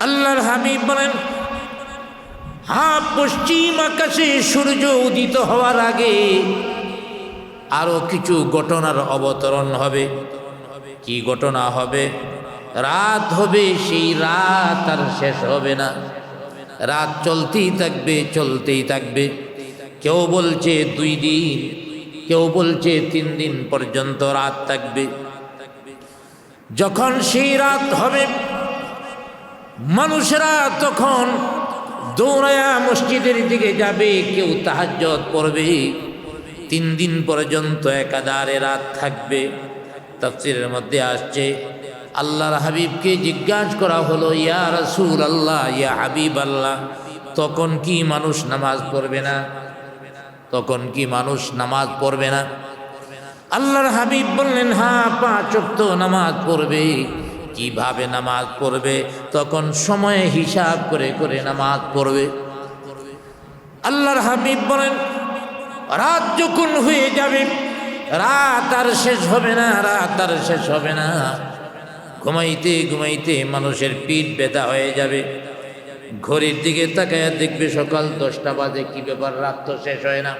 আল্লাহর হাবিব বলেন হ্যাঁ পশ্চিম আকাশে সূর্য উদিত হওয়ার আগে আরও কিছু ঘটনার অবতরণ হবে। কি ঘটনা হবে? রাত হবে, সেই রাত আর শেষ হবে না। রাত চলতেই থাকবে চলতেই থাকবে। কেউ বলছে দুই দিন, কেউ বলছে তিন দিন পর্যন্ত রাত থাকবে। যখন সেই রাত হবে মানুষেরা তখন দৌড়ায়া মসজিদের দিকে যাবে, কেউ তাহাজ্জত পড়বে। তিন দিন পর্যন্ত একাধারে রাত থাকবে। তফসিরের মধ্যে আসছে, আল্লাহর হাবিবকে জিজ্ঞাসা করা হলো, ইয়া রসুল আল্লাহ ইয়া হাবিব আল্লাহ তখন কি মানুষ নামাজ পড়বে না? তখন কি মানুষ নামাজ পড়বে না? আল্লাহর হাবিব বললেন হ্যাঁ পাঁচ নামাজ পড়বে। কীভাবে নামাজ পড়বে, তখন সময়ে হিসাব করে করে নামাজ পড়বে। আল্লাহর হাবিব বলেন, রাত যখন হয়ে যাবে, রাত আর শেষ হবে না, রাত আর শেষ হবে না। ঘুমাইতে ঘুমাইতে মানুষের পিঠ ব্যথা হয়ে যাবে। ঘড়ির দিকে তাকায় দেখবে সকাল দশটা বাজে, কি ব্যাপার, রাত তো শেষ হয় না।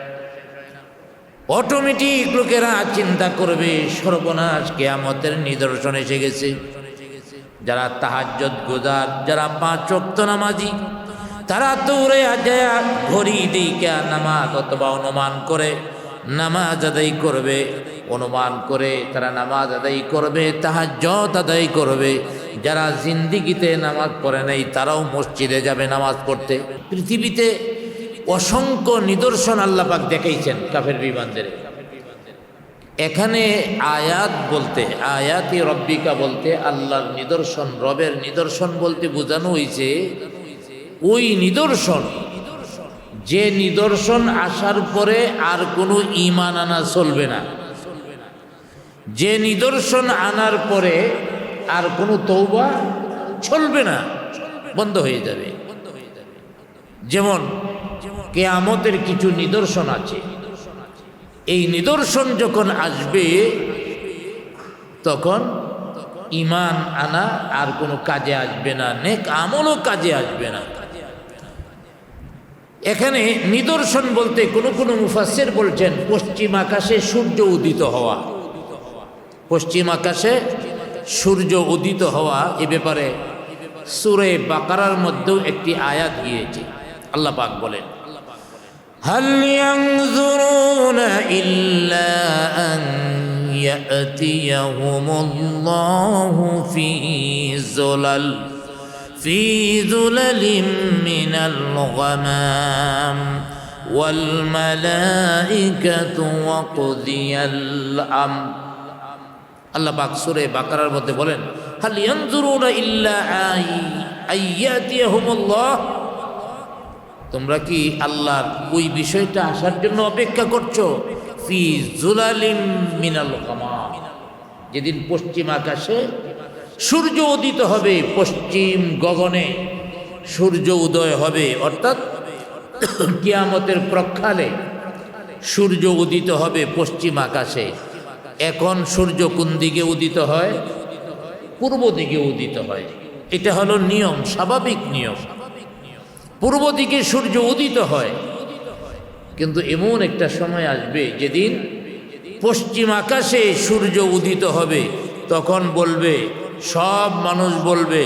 অটোমেটিক লোকেরা চিন্তা করবে, সর্বনাশ, কেয়ামতের নিদর্শন এসে গেছে। যারা তাহাজ্জত গোজার, যারা পাঁচ চক্ত নামাজি, তারা দৌড়ে যায় ঘড়ি দিকে নামাজ অথবা অনুমান করে, নামাজ আদায় করবে। অনুমান করে তারা নামাজ আদায় করবে তাহাজ্জত আদায় করবে। যারা জিন্দিগিতে নামাজ পড়ে নাই, তারাও মসজিদে যাবে নামাজ পড়তে। পৃথিবীতে অসংখ্য নিদর্শন আল্লাপাক দেখাইছেন কাফের বিমানদের। এখানে আয়াত বলতে, আয়াতি রব্বিকা বলতে, আল্লাহর নিদর্শন, রবের নিদর্শন বলতে বোঝানো হয়েছে, ওই নিদর্শন, যে নিদর্শন আসার পরে আর কোনো ইমান আনা চলবে না। যে নিদর্শন আনার পরে আর কোনো তৌবা চলবে না, বন্ধ হয়ে যাবে। যেমন, কেয়ামতের কিছু নিদর্শন আছে। এই নিদর্শন যখন আসবে, তখন ইমান আনা আর কোনো কাজে আসবে না, নেক আমলও কাজে আসবে না। এখানে নিদর্শন বলতে কোনো কোনো মুফাসের বলছেন, পশ্চিম আকাশে সূর্য উদিত হওয়া। পশ্চিম আকাশে সূর্য উদিত হওয়া এ ব্যাপারে সুরে বাকারার মধ্যেও একটি আয়াত গিয়েছে। আল্লাহ পাক বলেন هل ينظرون إلا أن يأتيهم الله في زلل في ذلل من الغمام والملائكة وقضي الأمر আল্লাহ পাক সুরে বাকারার মধ্যে বলেন হাল ইয়ানজুরুনা ইল্লা আই আইয়াতিয়াহুমুল্লাহ তোমরা কি আল্লাহর ওই বিষয়টা আসার জন্য অপেক্ষা করছ? ফি জুলালিম মিনাল যেদিন পশ্চিম আকাশে সূর্য উদিত হবে পশ্চিম গগনে, সূর্য উদয় হবে, অর্থাৎ কিয়ামতের প্রক্ষালে সূর্য উদিত হবে পশ্চিম আকাশে। এখন সূর্য কোন দিকে উদিত হয়? পূর্ব দিকে উদিত হয়। এটা হলো নিয়ম, স্বাভাবিক নিয়ম। পূর্ব দিকে সূর্য উদিত হয়। কিন্তু এমন একটা সময় আসবে যেদিন পশ্চিম আকাশে সূর্য উদিত হবে। তখন বলবে, সব মানুষ বলবে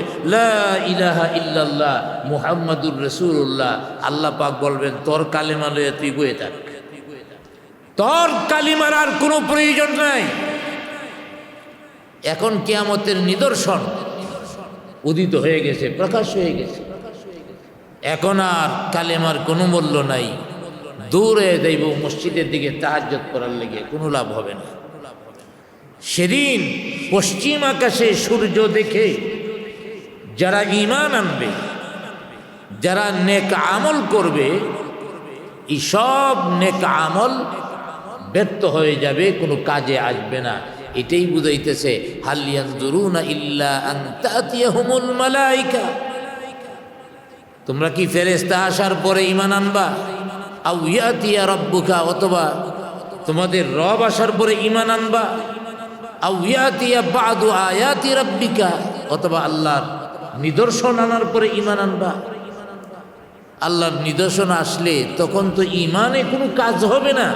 ইলাহা ইল্লাল্লাহ মুহাম্মাদুর রসুল্লাহ আল্লাহ পাক বলবেন, তোর কালেমা লয়ে তুই বয়ে থাক। তোর কালিমার আর কোনো প্রয়োজন নাই। এখন কেয়ামতের নিদর্শন উদিত হয়ে গেছে, প্রকাশ হয়ে গেছে। এখন আর কালেমার কোনো মূল্য নাই। দূরে দেব মসজিদের দিকে তাহাজ্জত করার লেগে কোনো লাভ হবে না। সেদিন পশ্চিম আকাশে সূর্য দেখে যারা ইমান আনবে, যারা নেক আমল করবে, এই সব নেক আমল ব্যর্থ হয়ে যাবে, কোনো কাজে আসবে না। এটাই বুঝাইতেছে হালিয়ান জরুনা ইল্লা আন্তাতিয়াহুমুল মালাইকা। তোমরা কি ফেরেস্তা আসার পরে ইমান আনবা? আউ ইয়াতিয়া রব্বুকা, অথবা তোমাদের রব আসার পরে ইমান আনবা? আউ ইয়াতিয়া বাদু আয়াতি রব্বিকা, অথবা আল্লাহর নিদর্শন আনার পরে ইমান আনবা? আল্লাহর নিদর্শন আসলে তখন তো ইমানে কোনো কাজ হবে না।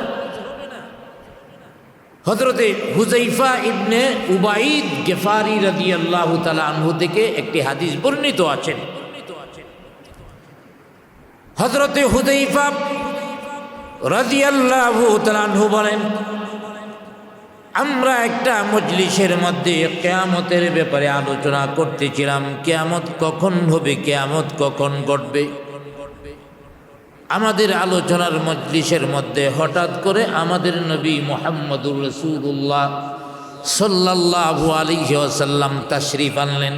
হজরতে হুজাইফা ইবনে উবাইদ গেফারি রাদি আল্লাহ তালা আনহু থেকে একটি হাদিস বর্ণিত আছেন হজরতে হুজাইফা রাজি আল্লাহ তালানহু বলেন, আমরা একটা মজলিসের মধ্যে কেয়ামতের ব্যাপারে আলোচনা করতেছিলাম। কেয়ামত কখন হবে, কেয়ামত কখন ঘটবে? আমাদের আলোচনার মজলিসের মধ্যে হঠাৎ করে আমাদের নবী মোহাম্মদুর রসুল্লাহ সাল্লাহু আলিহি ওসাল্লাম তাশরিফ আনলেন।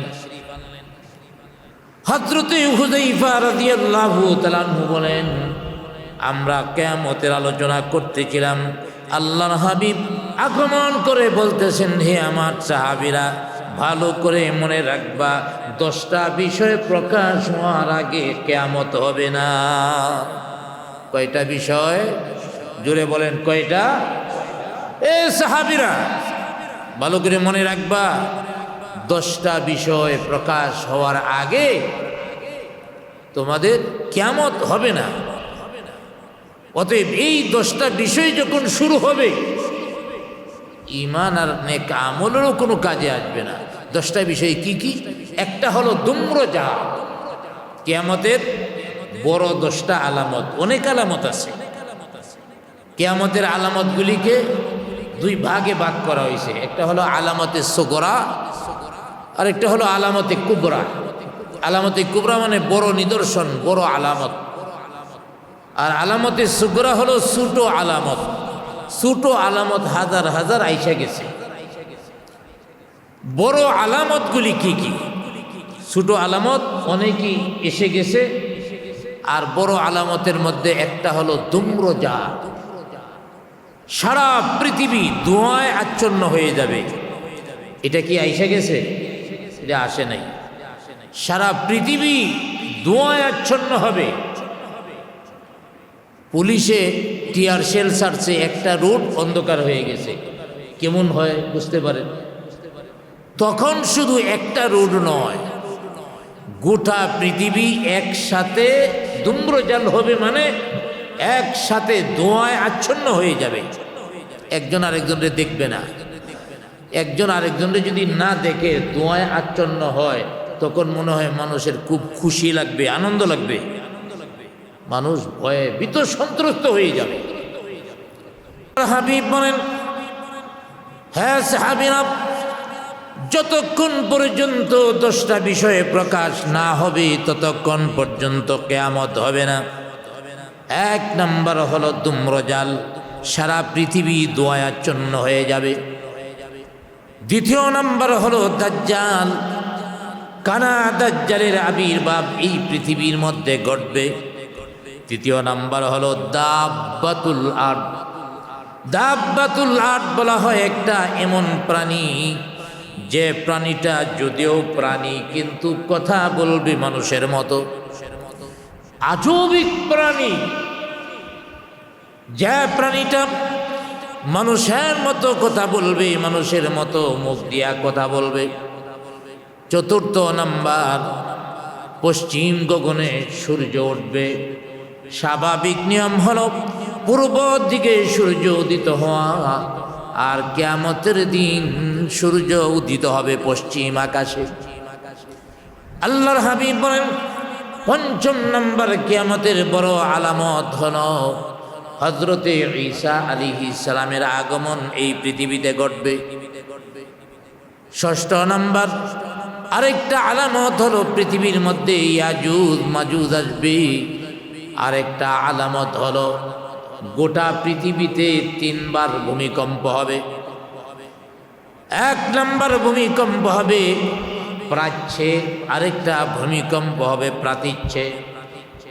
হজরতে হুজাইফা রাদিয়াল্লাহু তাআলাহু বলেন, আমরা কেয়ামতের আলোচনা করতেছিলাম। আল্লাহর হাবিব আগমন করে বলতেছেন, হে আমার সাহাবিরা, ভালো করে মনে রাখবা, দশটা বিষয় প্রকাশ হওয়ার আগে কেয়ামত হবে না। কয়টা বিষয়? জোরে বলেন, কয়টা? এ সাহাবিরা, ভালো করে মনে রাখবা। দশটা বিষয় প্রকাশ হওয়ার আগে তোমাদের কেমত হবে না। অতএব এই দশটা বিষয় যখন শুরু হবে, ইমান আর নেক আমলেরও কোনো কাজে আসবে না। দশটা বিষয় কি কি? একটা হলো দুম্রজা কেয়ামতের বড় দশটা আলামত, অনেক আলামত আছে। কেয়ামতের আলামতগুলিকে দুই ভাগে ভাগ করা হয়েছে। একটা হলো আলামতের সোগরা আর একটা হলো আলামতে কুবরা। আলামতে কুবরা মানে বড় নিদর্শন, বড় আলামত। আর আলামতে সুগরা হলো ছোটো আলামত। ছোটো আলামত হাজার হাজার আইসা গেছে। বড় আলামতগুলি কি কি? ছোটো আলামত অনেকই এসে গেছে। আর বড় আলামতের মধ্যে একটা হলো দুম্রজা। সারা পৃথিবী ধোঁয়ায় আচ্ছন্ন হয়ে যাবে। এটা কি আইসা গেছে? এটা আসে নাই। সারা পৃথিবী ধোঁয়ায় আচ্ছন্ন হবে। পুলিশে টিয়ার সেল সারছে একটা রোড অন্ধকার হয়ে গেছে। কেমন হয় বুঝতে পারেন? তখন শুধু একটা রোড নয়, গোটা পৃথিবী একসাথে দুম্রজাল হবে মানে একসাথে দোয়ায় আচ্ছন্ন হয়ে যাবে। একজন আরেকজনকে দেখবে না। একজন আরেকজনকে যদি না দেখে ধোঁয়ায় আচ্ছন্ন হয়, তখন মনে হয় মানুষের খুব খুশি লাগবে, আনন্দ লাগবে। মানুষ ভয়ে ভীত সন্ত্রস্ত হয়ে যাবে। হাবিব বলেন হ্যাঁ যতক্ষণ পর্যন্ত দশটা বিষয়ে প্রকাশ না হবে, ততক্ষণ পর্যন্ত কেয়ামত হবে না। এক নম্বর হলো দুম্রজাল, সারা পৃথিবী দোয়াচ্ছন্ন হয়ে যাবে। দ্বিতীয় নম্বর হলো দাজ্জাল। কানা দাজ্জালের আবির্ভাব এই পৃথিবীর মধ্যে ঘটবে। তৃতীয় নাম্বার হলো দাব্বাতুল আট দাব্বাতুল আট বলা হয় একটা এমন প্রাণী, যে প্রাণীটা যদিও প্রাণী, কিন্তু কথা বলবে মানুষের মতো। আজবিক প্রাণী, যে প্রাণীটা মানুষের মতো কথা বলবে, মানুষের মতো মুখ দিয়া কথা বলবে। চতুর্থ নাম্বার, পশ্চিম গগনে সূর্য উঠবে। স্বাভাবিক নিয়ম হল পূর্ব দিকে সূর্য উদিত হওয়া, আর কেয়ামতের দিন সূর্য উদিত হবে পশ্চিম আকাশে। আল্লাহর হাবিব বলেন, পঞ্চম নম্বর কেয়ামতের বড় আলামত হল হজরতে ঈসা আলী ইসালামের আগমন এই পৃথিবীতে ঘটবে। ষষ্ঠ নম্বর, আরেকটা আলামত হলো পৃথিবীর মধ্যে ইয়াজুজ, মাজুজ আসবে। আরেকটা আলামত হলো গোটা পৃথিবীতে তিনবার ভূমিকম্প হবে। এক নম্বর ভূমিকম্প হবে প্রাচ্যে, আরেকটা ভূমিকম্প হবে প্রাতিচ্ছে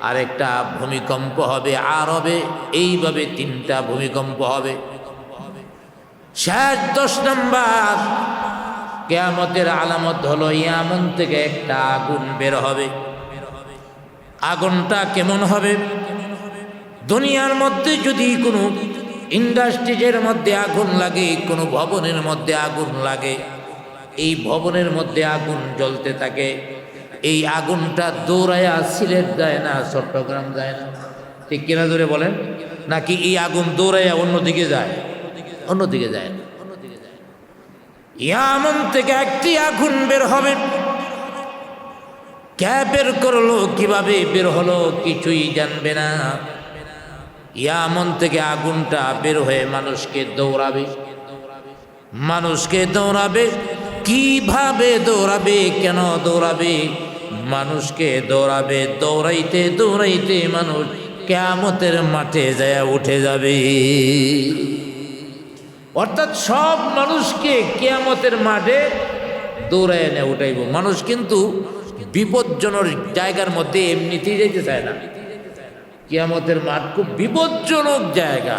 আরেকটা ভূমিকম্প হবে আরবে, এইভাবে তিনটা ভূমিকম্প হবে। শেষ দশ নম্বর, কেয়ামতের আলামত হলো ইয়ামন থেকে একটা আগুন বের হবে। আগুনটা কেমন হবে? দুনিয়ার মধ্যে যদি কোনো ইন্ডাস্ট্রিজের মধ্যে আগুন লাগে, কোনো ভবনের মধ্যে আগুন লাগে, এই ভবনের মধ্যে আগুন জ্বলতে থাকে। এই আগুনটা দৌড়ায়া সিলেট যায় না, চট্টগ্রাম যায় না। ঠিক কিনা ধরে বলেন? নাকি এই আগুন দৌড়াইয়া অন্যদিকে যায়? অন্যদিকে যায় না। ইয়ামন থেকে একটি আগুন বের হবে। কে বের করল, কীভাবে বের হলো, কিছুই জানবে না। ইয়ামন থেকে আগুনটা বের হয়ে মানুষকে দৌড়াবে। মানুষকে দৌড়াবে। কীভাবে দৌড়াবে, কেন দৌড়াবে? মানুষকে দৌড়াবে, দৌড়াইতে দৌড়াইতে মানুষ কেমতের মাঠে যায়, উঠে যাবে। অর্থাৎ সব মানুষকে কেয়ামতের মাঠে দৌড়ায় এনে উঠাইব। মানুষ কিন্তু বিপজ্জনক জায়গার মধ্যে এমনিতেই যেতে চায় না। কেয়ামতের মাঠ খুব বিপজ্জনক জায়গা।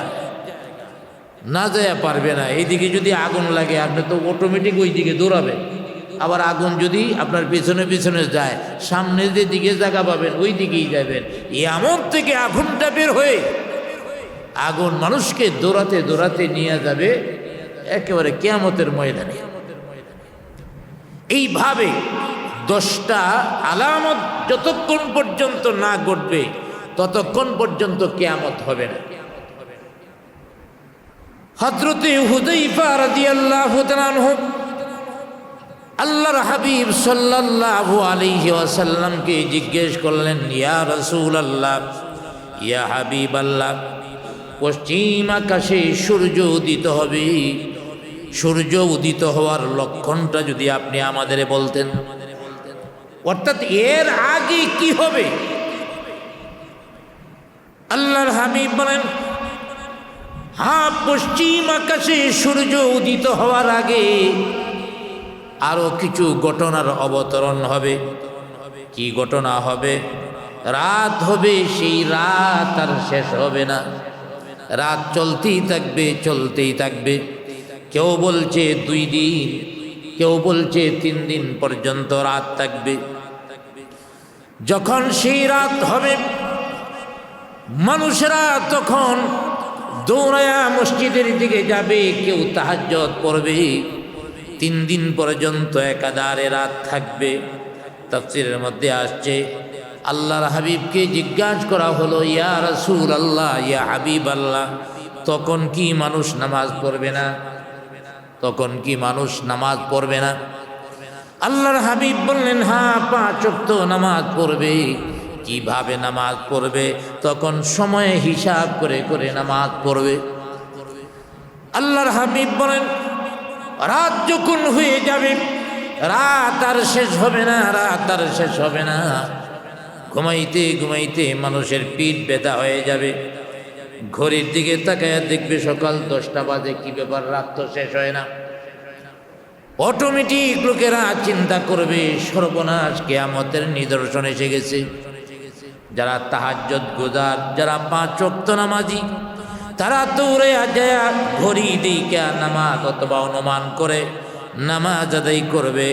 না যায় পারবে না। এইদিকে যদি আগুন লাগে, আপনি তো অটোমেটিক ওই দিকে দৌড়াবেন। আবার আগুন যদি আপনার পিছনে পিছনে যায়, সামনে যে দিকে জায়গা পাবেন, ওই দিকেই যাবেন। এমন থেকে আগুনটা বের হয়ে আগুন মানুষকে দৌড়াতে দৌড়াতে নিয়ে যাবে একেবারে কেয়ামতের ময়দানে। এইভাবে দশটা আলামত যতক্ষণ পর্যন্ত না ঘটবে, ততক্ষণ পর্যন্ত কেয়ামত হবে না। হজরতে হুদাইফা রাদিয়াল্লাহু তাআলা আল্লাহর হাবিব সাল্লাল্লাহু আলাইহি ওয়াসাল্লামকে জিজ্ঞেস করলেন, ইয়া রসুল আল্লাহ ইয়া হাবিব আল্লাহ পশ্চিম আকাশে সূর্য উদিত হবে? সূর্য উদিত হওয়ার লক্ষণটা যদি আপনি আমাদের বলতেন। অর্থাৎ এর আগে কি হবে? আল্লাহর হাবিব বলেন হ্যাঁ পশ্চিম আকাশে সূর্য উদিত হওয়ার আগে আরও কিছু ঘটনার অবতরণ হবে। কি ঘটনা হবে? রাত হবে, সেই রাত আর শেষ হবে না। রাত চলতেই থাকবে চলতেই থাকবে। কেউ বলছে দুই দিন, কেউ বলছে তিন দিন পর্যন্ত রাত থাকবে। যখন সেই রাত হবে, মানুষরা তখন দৌড়ায়া মসজিদের দিকে যাবে, কেউ তাহাজ্জত পড়বে। তিন দিন পর্যন্ত একাধারে রাত থাকবে। তফসিরের মধ্যে আসছে, আল্লাহর হাবিবকে জিজ্ঞাসা করা হলো, ইয়া রসুল আল্লাহ ইয়া হাবিব আল্লাহ তখন কি মানুষ নামাজ পড়বে না? তখন কি মানুষ নামাজ পড়বে না? আল্লাহর হাবিব বললেন হ্যাঁ পাঁচ ওয়াক্ত নামাজ পড়বে। কীভাবে নামাজ পড়বে? তখন সময়ে হিসাব করে করে নামাজ পড়বে। আল্লাহর হাবিব বলেন রাত যখন হয়ে যাবে, রাত আর শেষ হবে না, রাত আর শেষ হবে না। ঘুমাইতে ঘুমাইতে মানুষের পিঠ ব্যথা হয়ে যাবে। ঘড়ির দিকে তাকায় দেখবে সকাল দশটা বাজে, কি ব্যাপার, রাত তো শেষ হয় না। অটোমেটিক লোকেরা চিন্তা করবে, সর্বনাশ, কেয়ামতের নিদর্শন এসে গেছে। যারা তাহাজ্জত গোজার, যারা পাঁচ চক্ত নামাজি তারা দৌড়ে যায় ঘড়ি দিকে নামাজ অথবা অনুমান করে, নামাজ আদায় করবে।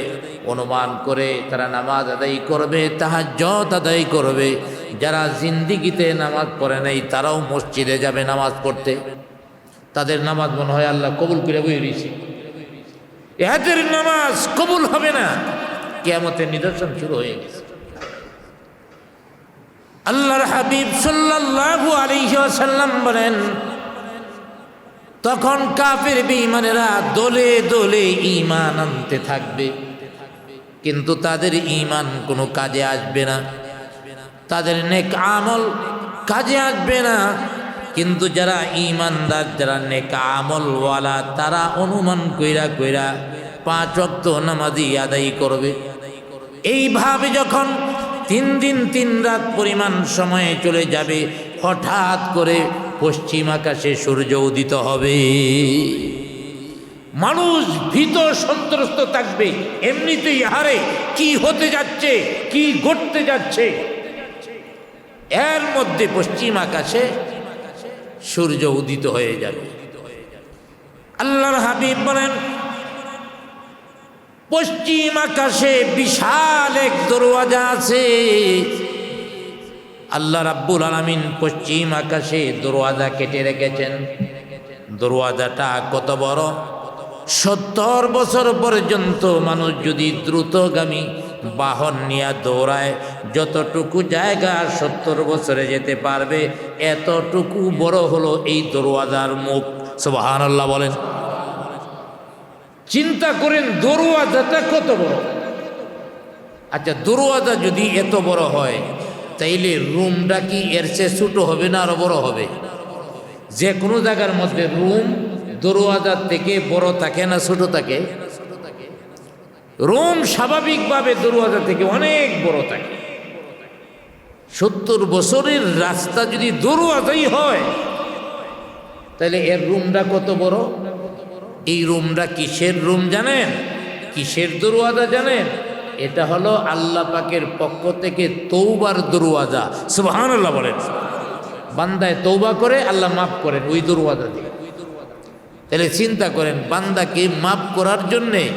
অনুমান করে তারা নামাজ আদায় করবে তাহাজ্জত আদায় করবে। যারা জিন্দিগিতে নামাজ পড়ে নাই, তারাও মসজিদে যাবে নামাজ পড়তে। তাদের নামাজ মনে হয় আল্লাহ কবুল করে বই রয়েছে। এদের নামাজ কবুল হবে না। কেয়ামতের নিদর্শন শুরু হয়ে গেছে। আল্লাহর হাবিব সাল্লাল্লাহু আলাইহি ওয়াসাল্লাম বলেন তখন কাফের বেঈমানেরা দলে দলে ঈমান আনতে থাকবে। কিন্তু তাদের ঈমান কোনো কাজে আসবে না। তাদের নেক আমল কাজে আসবে না। কিন্তু যারা ইমানদার যারা নেক আমলওয়ালা, তারা অনুমান কইরা কইরা পাঁচ অক্ত নামাজি আদায় করবে। এইভাবে যখন তিন দিন তিন রাত পরিমাণ সময়ে চলে যাবে, হঠাৎ করে পশ্চিম আকাশে সূর্য উদিত হবে। মানুষ ভীত সন্ত্রস্ত থাকবে। এমনিতেই হারে কি হতে যাচ্ছে, কি ঘটতে যাচ্ছে? এর মধ্যে পশ্চিম আকাশে সূর্য উদিত হয়ে যাবে। আল্লাহর হাবিব বলেন, পশ্চিম আকাশে বিশাল এক দরওয়াজা আছে। আল্লাহ রাব্বুল আলামিন পশ্চিম আকাশে দরওয়াজা কেটে রেখেছেন। দরওয়াজাটা কত বড়? সত্তর বছর পর্যন্ত মানুষ যদি দ্রুতগামী বাহন নিয়ে দৌড়ায়, যতটুকু জায়গা সত্তর বছরে যেতে পারবে, এতটুকু বড় হলো এই দরওয়াজার মুখ। সুবহানাল্লাহ বলেন। চিন্তা করেন দরওয়াজাটা কত বড়? আচ্ছা দরওয়াজা যদি এত বড় হয় তাইলে রুমটা কি এর চেয়ে ছোটো হবে না আরও বড় হবে? যে কোনো জায়গার মধ্যে রুম দরওয়াজার থেকে বড় থাকে না ছোট থাকে? রুম স্বাভাবিকভাবে দরওয়াজা থেকে অনেক বড় থাকে। সত্তর বছরের রাস্তা যদি দরওয়াজাই হয় তাহলে এর রুমটা কত বড়? এই রুমটা কিসের রুম জানেন? কিসের দরওয়াজা জানেন? এটা হলো আল্লাহ পাকের পক্ষ থেকে তৌবার দরওয়াজা। সুবহানাল্লাহ বলেন। বান্দায় তৌবা করে আল্লাহ মাফ করেন ওই দরওয়াজা দিয়ে। তাহলে চিন্তা করেন, বান্দাকে মাফ করার জন্যে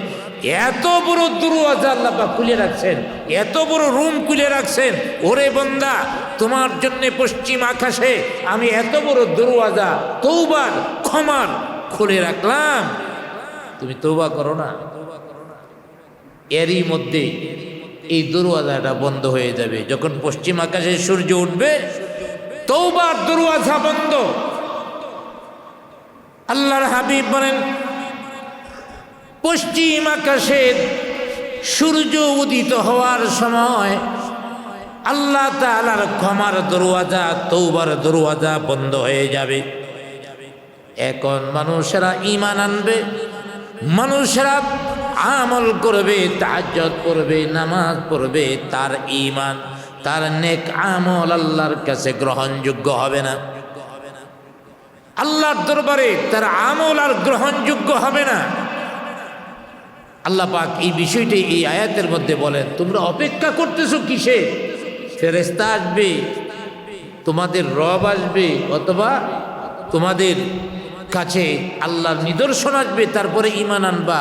এত বড় দরওয়াজা আল্লাহ পাক খুলে রাখছেন, এত বড় রুম খুলে রাখছেন, ওরে বন্দা, তোমার জন্য পশ্চিম আকাশে আমি এত বড় দরওয়াজা তৌবার ক্ষমার খুলে রাখলাম। তুমি তৌবা করো না। এরই মধ্যে এই দরওয়াজাটা বন্ধ হয়ে যাবে। যখন পশ্চিম আকাশে সূর্য উঠবে তৌবার দরওয়াজা বন্ধ। আল্লাহর হাবিব বলেন, পশ্চিম আকাশে সূর্য উদিত হওয়ার সময় আল্লাহ তালার ক্ষমার দরওয়াজা তৌবার দরওয়াজা বন্ধ হয়ে যাবে। এখন মানুষেরা ইমান আনবে, মানুষেরা আমল করবে তাজ্জত পড়বে, নামাজ পড়বে, তার ইমান তার নেক আমল আল্লাহর কাছে গ্রহণযোগ্য হবে না। আল্লাহর দরবারে তার আমল আর গ্রহণযোগ্য হবে না। আল্লাহ পাক এই বিষয়টি এই আয়াতের মধ্যে বলেন, তোমরা অপেক্ষা করতেছো কিসে? ফেরেস্তা আসবে, তোমাদের রব আসবে, অথবা তোমাদের কাছে আল্লাহর নিদর্শন আসবে, তারপরে ইমান আনবা।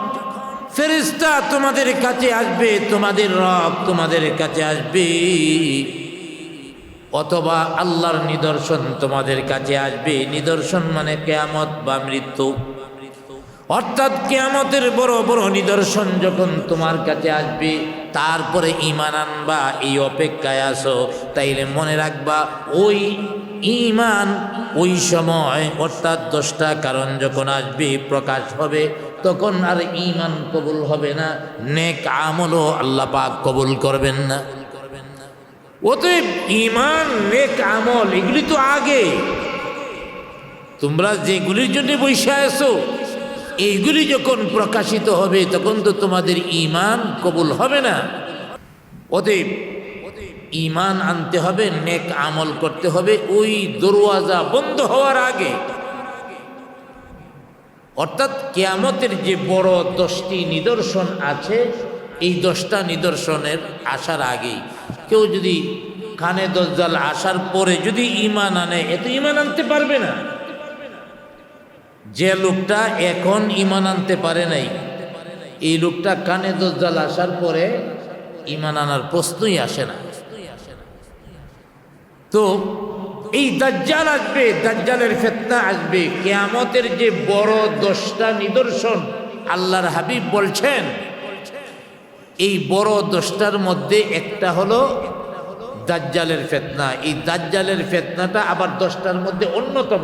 ফেরিস্তা তোমাদের কাছে আসবে, তোমাদের রব তোমাদের কাছে আসবে। অথবা আল্লাহর নিদর্শন তোমাদের কাছে আসবে। নিদর্শন মানে কেয়ামত বা মৃত্যু। অর্থাৎ কেয়ামতের বড় বড় নিদর্শন যখন তোমার কাছে আসবে, তারপরে ইমান আনবা, এই অপেক্ষায় আসো তাইলে মনে রাখবা, ওই ইমান ওই সময়, অর্থাৎ দশটা কারণ যখন আসবে, প্রকাশ হবে তখন আর ইমান কবুল হবে না, নেক আমলও আল্লাহ পাক কবুল করবেন না। অতএব ইমান নেক আমল, এগুলি তো আগে। তোমরা যেগুলির জন্য বসে আসো এইগুলি যখন প্রকাশিত হবে, তখন তো তোমাদের ইমান কবুল হবে না। অতএব ইমান আনতে হবে, নেক আমল করতে হবে, ওই দরওয়াজা বন্ধ হওয়ার আগে। অর্থাৎ কেয়ামতের যে বড় দশটি নিদর্শন আছে, এই দশটা নিদর্শনের আসার আগেই। কেউ যদি কানে দজ্জাল আসার পরে যদি ইমান আনে এত ইমান আনতে পারবে না। যে লোকটা এখন ইমান আনতে পারে নাই, এই লোকটা কানে দজ্জাল আসার পরে ইমান আনার প্রশ্নই আসে না। তো এই দাজ্জাল আসবে, দাজ্জালের ফেতনা আসবে। কেয়ামতের যে বড় দশটা নিদর্শন আল্লাহর হাবিব বলছেন, এই বড় দশটার মধ্যে একটা হলো দাজ্জালের ফেতনা। এই দাজ্জালের ফেতনাটা আবার দশটার মধ্যে অন্যতম।